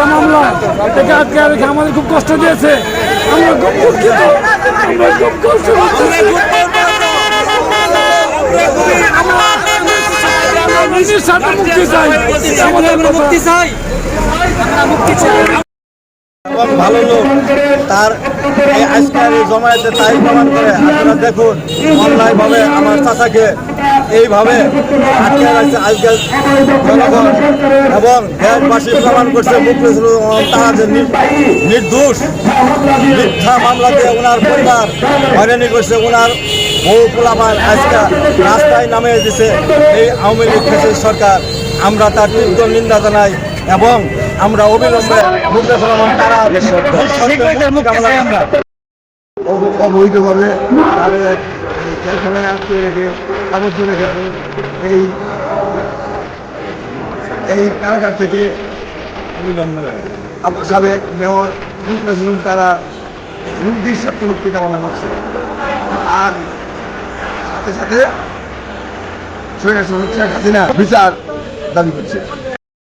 মিথ্যা মামলা এটাকে আটকে রেখে আমাদের খুব কষ্ট দিয়েছে। আমরা খুব দুঃখিত। আমরা খুব কষ্ট পাচ্ছি। আমরা নিজের সাথে মুক্তি চাই। আমাদের মুক্তি চাই। ভালো লোক। তার আজকের এই জমায়েতে তাই প্রমাণ করে আপনারা দেখুন অনলাইন ভাবে আমার চাচাকে এইভাবে আটকে আজকাল জনগণ এবং দেশবাসী প্রমাণ করছে মুখলেসুর রহমান তারা যে নির্দোষ, মিথ্যা মামলা দিয়ে ওনার পরিবার হয়রানি করছে, ওনার বউ পোলাপান আজকে রাস্তায় নামিয়ে দিছে এই আওয়ামী লীগ সরকার। আমরা তার তীব্র নিন্দা জানাই। এবং আমরা অবিলম্বে অবৈধভাবে আটকে রেখে আবদ্ধ রেখে এই এই কারাগার থেকে সাবেক মেয়র তারা নির্দিষ্ট মুক্তি কামনা করছে। আর সাথে সাথে সৈন্য শেখ হাসিনা বিচার দাবি করছে।